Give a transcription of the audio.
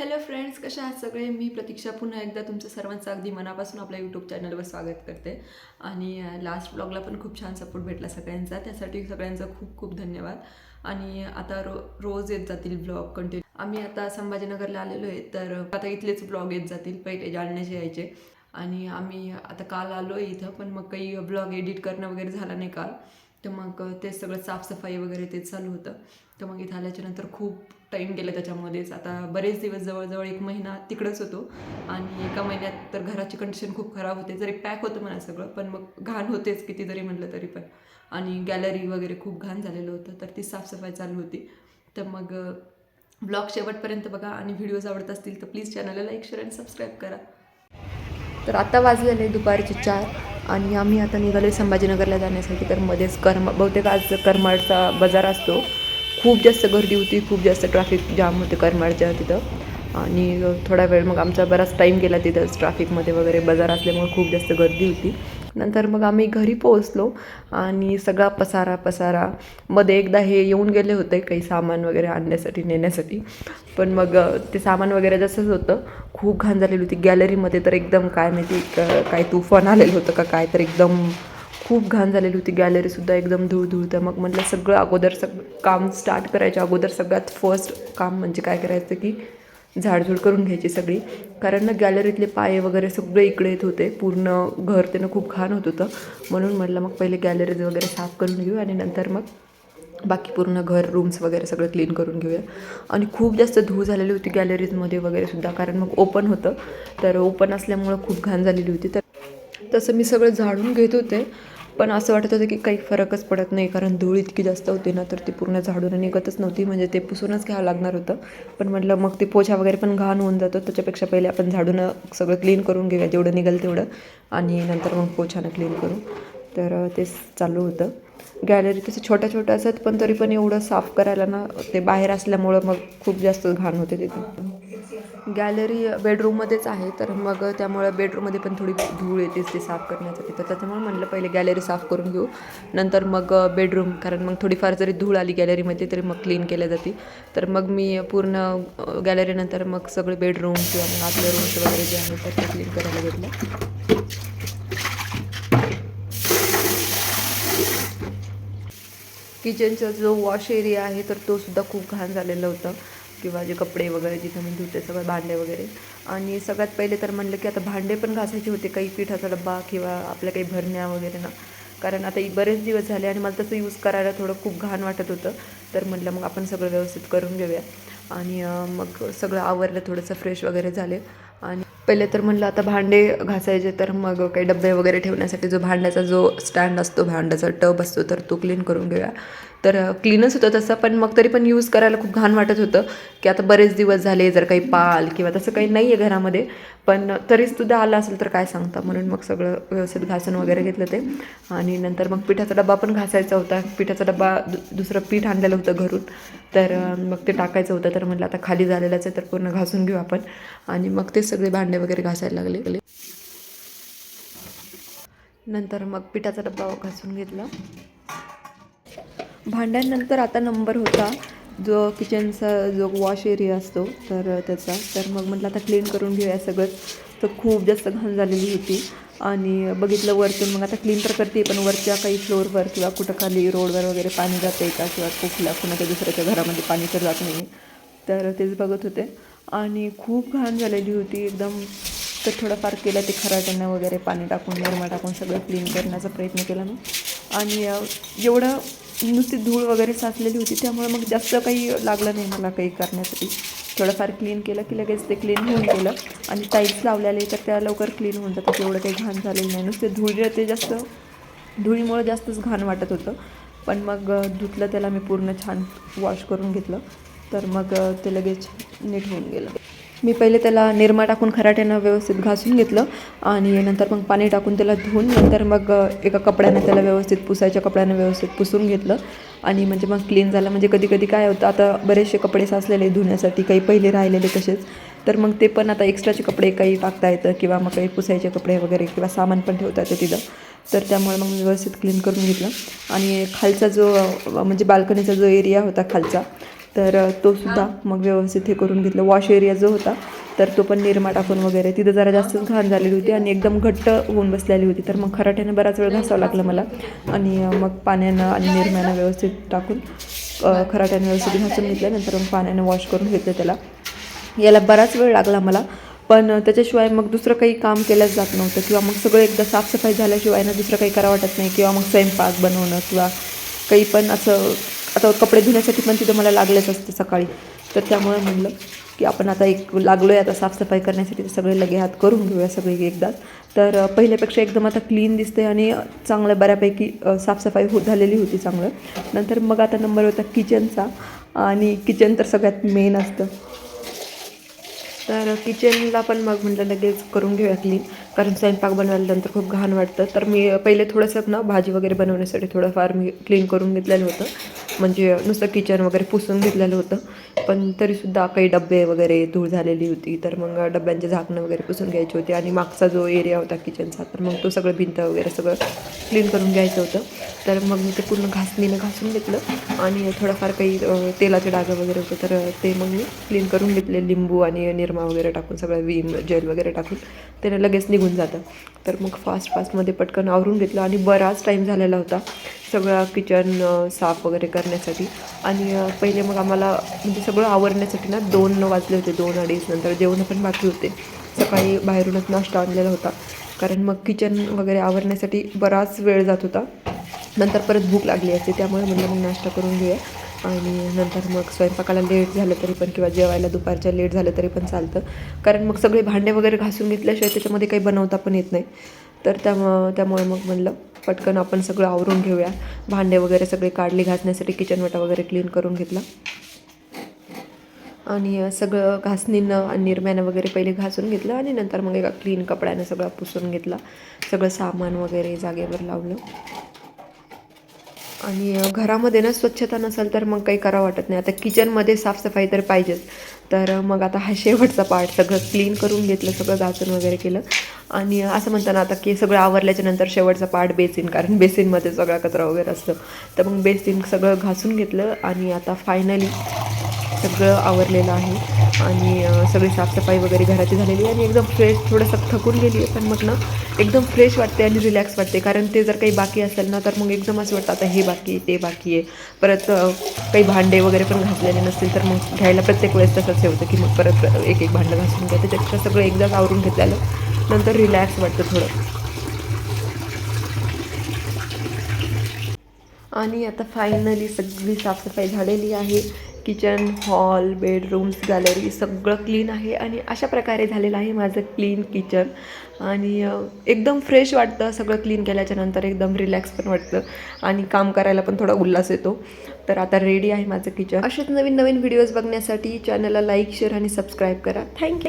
Hello friends कशा आहात सगळे? मी प्रतीक्षा. पुन्हा एकदा तुमचं सर्वांचं अगदी मनापासून आपल्या यूट्यूब चॅनलवर स्वागत करते. आणि लास्ट ब्लॉगला पण खूप छान सपोर्ट भेटला सगळ्यांचा. त्यासाठी सगळ्यांचा खूप खूप धन्यवाद. आणि आता रो रोज येत जातील ब्लॉग कंटिन्यू आम्ही आता संभाजीनगरला आलेलो आहे तर आता इथलेच ब्लॉग येत जातील पहिले जालन्याचे यायचे. आणि आम्ही आता काल आलो आहे इथं पण मग काही ब्लॉग एडिट करणं वगैरे झाला नाही काल. तर मग ते सगळं साफसफाई वगैरे ते चालू होतं. तर मग इथं आल्याच्यानंतर खूप टाईम गेला त्याच्यामध्येच. आता बरेच दिवस जवळजवळ एक महिना तिकडंच होतो. आणि एका महिन्यात तर घराची कंडिशन खूप खराब होते. जरी पॅक होतं म्हणा सगळं पण मग घाण होतेच किती जरी म्हटलं तरी पण. आणि गॅलरी वगैरे खूप घाण झालेलं होतं तर ती साफसफाई चालू होती. तर मग ब्लॉग शेवटपर्यंत बघा आणि व्हिडिओज आवडत असतील तर प्लीज चॅनलला लाईक शेअर आणि सबस्क्राईब करा. तर आता वाजलेले दुपारचे चार. आणि आम्ही आता निघालो संभाजीनगरला जाण्यासाठी. तर मध्येच कर्म बहुतेक आज करमाडचा बाजार असतो. खूप जास्त गर्दी होती खूप जास्त ट्रॅफिक जाम होते करमाडच्या तिथं. आणि थोडा वेळ मग आमचा बराच टाईम गेला तिथंच ट्रॅफिकमध्ये वगैरे बाजार असल्यामुळे खूप जास्त गर्दी होती. नंतर मग आम्ही घरी पोहोचलो आणि सगळा पसारा पसारा. मध्ये एकदा हे येऊन गेले होते काही सामान वगैरे आणण्यासाठी नेण्यासाठी. पण मग ते सामान वगैरे जसंच होतं. खूप घाण झालेली होती. गॅलरीमध्ये तर एकदम काय माहिती काय तुफान आलेलं होतं का काय तर एकदम खूप घाण झालेली होती. गॅलरीसुद्धा एकदम धूळ धूळ तर मग म्हटलं सगळं अगोदर सग काम स्टार्ट करायच्या अगोदर सगळ्यात फर्स्ट काम म्हणजे काय करायचं की झाडझूड करून घ्यायची सगळी. कारण ना गॅलरीतले पाय वगैरे सगळे इकडे येत होते. पूर्ण घर त्यानं खूप घाण होत होतं. म्हणून म्हटलं मग पहिले गॅलरीज वगैरे साफ करून घेऊ आणि नंतर मग बाकी पूर्ण घर रूम्स वगैरे सगळं क्लीन करून घेऊया. आणि खूप जास्त धूळ झालेली होती गॅलरीजमध्ये वगैरे सुद्धा. कारण मग ओपन होतं. तर ओपन असल्यामुळं खूप घाण झालेली होती. तर तसं मी सगळं झाडून घेत होते. पण असं वाटत होतं की काही फरकच पडत नाही कारण धूळ इतकी जास्त होती ना तर ती पूर्ण झाडून निघतच नव्हती. म्हणजे ते पुसूनच घ्यावं लागणार होतं. पण म्हटलं मग ते पोछा वगैरे पण घाण होऊन जातो. त्याच्यापेक्षा पहिले आपण झाडून सगळं क्लीन करून घेऊया जेवढं निघेल तेवढं. आणि नंतर मग पोछानं क्लीन करू. तर तेच चालू होतं. गॅलरी तसं छोट्या छोट्या असत पण तरी पण एवढं साफ करायला ना ते बाहेर असल्यामुळं मग खूप जास्त घाण होते तिथे. गॅलरी बेडरूममध्येच आहे तर मग त्यामुळं बेडरूममध्ये पण थोडी धूळ येतेच ते साफ करण्यासाठी. तर त्याच्यामुळे म्हणलं पहिले गॅलरी साफ करून घेऊ. नंतर मग बेडरूम कारण मग थोडीफार जरी धूळ आली गॅलरीमध्ये तरी मग क्लीन केल्या जाते. तर मग मी पूर्ण गॅलरीनंतर मग सगळे बेडरूम किंवा मग आतले रूम्स वगैरे जे आहेत तर ते क्लीन करायला घेतलं किचनचा जो वॉश एरिया आहे तर तो सुद्धा खूप घाण झालेलं होतं. किंवा जे कपडे वगैरे जिथं मी धुते सगळं भांडे वगैरे. आणि सगळ्यात पहिले तर म्हणलं की आता भांडे पण घासायचे होते काही पिठाचा डब्बा किंवा आपल्या काही भरण्या वगैरे ना. कारण आता बरेच दिवस झाले आणि मला तसं यूज करायला थोडं खूप घाण वाटत होतं. तर म्हटलं मग आपण सगळं व्यवस्थित करून घेऊया. आणि मग सगळं आवरलं थोडंसं फ्रेश वगैरे झाले. आणि पहिले तर म्हणलं आता भांडे घासायचे तर मग काही डबे वगैरे ठेवण्यासाठी जो भांड्याचा जो स्टँड असतो भांड्याचा टब असतो तर तो क्लीन करून घेऊया. तर क्लीनच होतं तसं पण मग तरी पण यूज करायला खूप घाण वाटत होतं की आता बरेच दिवस झाले जर काही पाल किंवा तसं काही नाही आहे घरामध्ये. पण तरीच सुद्धा आलं असेल तर काय सांगता? म्हणून मग सगळं व्यवस्थित घासून वगैरे घेतलं ते. आणि नंतर मग पिठाचा डबा पण घासायचा होता. पिठाचा डबा दु दुसरं पीठ आणलेलं होतं घरून. तर मग ते टाकायचं होतं. तर म्हटलं आता खाली झालेलंच आहे तर पूर्ण घासून घेऊ आपण. आणि मग ते सगळे भांडे वगैरे घासायला लागले नंतर मग पिठाचा डब्बा घासून घेतला. भांड्यांनंतर आता नंबर होता. जो किचनचा जो वॉश एरिया असतो तर त्याचा. तर मग म्हटलं आता क्लीन करून घेऊया सगळंच तर खूप जास्त घाण झालेली होती. आणि बघितलं वरतून मग आता क्लीन तर करते पण वरच्या काही फ्लोअरवर किंवा कुठं खाली रोडवर वगैरे पाणी जाते का? किंवा कुठल्या कुणाच्या दुसऱ्याच्या घरामध्ये पाणी तर जात नाही. तर तेच बघत होते. आणि खूप घाण झालेली होती. एकदम तर थोडंफार केलं ते खराट्यांना वगैरे पाणी टाकून निरमा टाकून सगळं क्लीन करण्याचा प्रयत्न केला मी. आणि एवढं नुसती धूळ वगैरे साचलेली होती त्यामुळे मग जास्त काही लागलं नाही मला काही करण्यासाठी. थोडंफार क्लीन केलं की लगेच ते क्लीन होऊन गेलं. आणि टाईल्स लावलेले तर त्या लवकर क्लीन होऊन जातात एवढं काही घाण झालेलं नाही. नुसते धूळ ते जास्त धुळीमुळं जास्तच घाण वाटत होतं. पण मग धुतलं त्याला मी पूर्ण छान वॉश करून घेतलं. तर मग ते लगेच नीट होऊन गेलं. मी पहिले त्याला निरमा टाकून खराट्यानं व्यवस्थित घासून घेतलं आणि नंतर मग पाणी टाकून त्याला धुवून नंतर मग एका कपड्यानं त्याला व्यवस्थित पुसायच्या कपड्यानं व्यवस्थित पुसून घेतलं. आणि म्हणजे मग क्लीन झालं. म्हणजे कधी कधी काय होतं आता बरेचसे कपडे साचलेले धुण्यासाठी काही पहिले राहिलेले तसेच. तर मग ते पण आता एक्स्ट्राचे कपडे काही टाकता येतं किंवा मग काही पुसायचे कपडे वगैरे किंवा सामान पण ठेवता येतं तिथं. तर त्यामुळे मग मी व्यवस्थित क्लीन करून घेतलं. आणि खालचा जो म्हणजे बाल्कनीचा जो एरिया होता खालचा तर तो सुद्धा मग व्यवस्थित हे करून घेतलं. वॉश एरिया जो होता तर तो पण निरमा टाकून वगैरे. तिथं जरा जास्तच घाण झालेली होती आणि एकदम घट्ट होऊन बसलेली होती. तर मग खराट्याने बराच वेळ घासावं लागलं मला. आणि मग पाण्यानं आणि निरम्यानं व्यवस्थित टाकून खराट्याने व्यवस्थित घासून घेतलं नंतर मग पाण्याने वॉश करून घेतलं त्याला. याला बराच वेळ लागला मला. पण त्याच्याशिवाय मग दुसरं काही काम केलंच जात नव्हतं. किंवा मग सगळं एकदा साफसफाई झाल्याशिवाय ना दुसरं काही करावं वाटत नाही. किंवा मग स्वयंपाक बनवणं किंवा काही पण असं आता कपडे धुण्यासाठी पण तिथं मला लागलेच असतं सकाळी. तर त्यामुळे म्हणलं की आपण आता एक लागलो आहे आता साफसफाई करण्यासाठी तर सगळे लगे हात करून घेऊया सगळे एकदाच तर पहिल्यापेक्षा एकदम आता क्लीन दिसते आणि चांगलं बऱ्यापैकी साफसफाई हो झालेली होती चांगलं. नंतर मग आता नंबर होता किचनचा आणि किचन तर सगळ्यात मेन असतं. तर किचनला पण मग म्हटलं लगेच करून घेऊया क्लीन कारण स्वयंपाक बनवल्यानंतर खूप घाण वाटतं. तर मी पहिले थोडंसं ना भाजी वगैरे बनवण्यासाठी थोडंफार मी क्लीन करून घेतलेलं होतं. म्हणजे नुसतं किचन वगैरे पुसून घेतलेलं होतं. पण तरीसुद्धा काही डबे वगैरे धूळ झालेली होती. तर मग डब्यांचे झाकणं वगैरे पुसून घ्यायचे होते. आणि मागचा जो एरिया होता किचनचा तर मग तो सगळं भिंत वगैरे सगळं क्लीन करून घ्यायचं होतं. तर मग मी ते पूर्ण घासणीनं घासून घेतलं. आणि थोडंफार काही तेलाचे डागं वगैरे होते. तर ते मग मी क्लीन करून घेतले. लिंबू आणि निरमा वगैरे टाकून सगळं विम जेल वगैरे टाकून. त्याने लगेच निघून जातं. तर मग फास्ट फास्टमध्ये पटकन आवरून घेतलं आणि बराच टाईम झालेला होता. सगळा किचन साफ वगैरे करण्यासाठी. आणि पहिले मग आम्हाला म्हणजे सगळं आवरण्यासाठी ना दोन वाजले होते दोन अडीच नंतर जेवण पण बाकी होते. सकाळी बाहेरूनच नाश्ता आणलेला होता. कारण मग किचन वगैरे आवरण्यासाठी बराच वेळ जात होता. नंतर परत भूक लागली असते त्यामुळे म्हणलं मग नाश्ता करून घेऊया. आणि नंतर मग स्वयंपाकाला लेट झालं तरी पण किंवा जेवायला दुपारच्या लेट झालं तरी पण चालतं. कारण मग सगळे भांडे वगैरे घासून घेतल्याशिवाय त्याच्यामध्ये काही बनवता पण येत नाही. तर त्यामुळं त्यामुळे मग म्हणलं पटकन आपण सगळं आवरून घेऊया. भांडे वगैरे सगळे काढली घासण्यासाठी किचन वाटा वगैरे क्लीन करून घेतला. आणि सगळं घासणीनं आणि निरम्यानं वगैरे पहिले घासून घेतलं आणि नंतर मग एका क्लीन कपड्यानं सगळं पुसून घेतला. सगळं सामान वगैरे जागेवर लावलं. आणि घरामध्ये ना स्वच्छता नसेल तर मग काही करावं वाटत नाही. आता किचनमध्ये साफसफाई तर पाहिजेच. तर मग आता हा शेवटचा पार्ट सगळं क्लीन करून घेतलं सगळं घासून वगैरे केलं. आणि असं म्हणताना आता की सगळं आवरल्याच्या नंतर शेवटचा पार्ट बेसिन कारण बेसिनमध्ये सगळा कचरा वगैरे असतं. तर मग बेसिन सगळं घासून घेतलं आणि आता फायनली सगळं आवरलेलं आहे. आणि सगळी साफसफाई वगैरे घराची झालेली आहे. आणि एकदम फ्रेश थोडंसं थकून गेली आहे पण मग ना एकदम फ्रेश वाटते आणि रिलॅक्स वाटते कारण ते जर काही बाकी असेल ना तर मग एकदम असं वाटतं आता हे बाकी आहे ते बाकी आहे. परत काही भांडे वगैरे पण घासलेले नसतील तर मग घ्यायला प्रत्येक वेळेस तसंच हे होतं की मग परत एक एक भांडं घासून घ्या त्याच्यापेक्षा सगळं एकदाच आवरून घेतलेलं नंतर रिलॅक्स वाटतं थोडं. आणि आता फायनली सगळी साफसफाई झालेली आहे. किचन हॉल बेडरूम्स गॅलरी सगळं क्लीन आहे आणि अशा प्रकारे झालेलं आहे माझं क्लीन किचन आणि एकदम फ्रेश वाटतं सगळं क्लीन केल्याच्यानंतर एकदम रिलॅक्स पण वाटतं आणि काम करायला पण थोडा उल्हास येतो. तर आता रेडी आहे माझं किचन असेच नवीन नवीन व्हिडिओज बघण्यासाठी चॅनलला लाईक शेअर आणि सबस्क्राईब करा. Thank you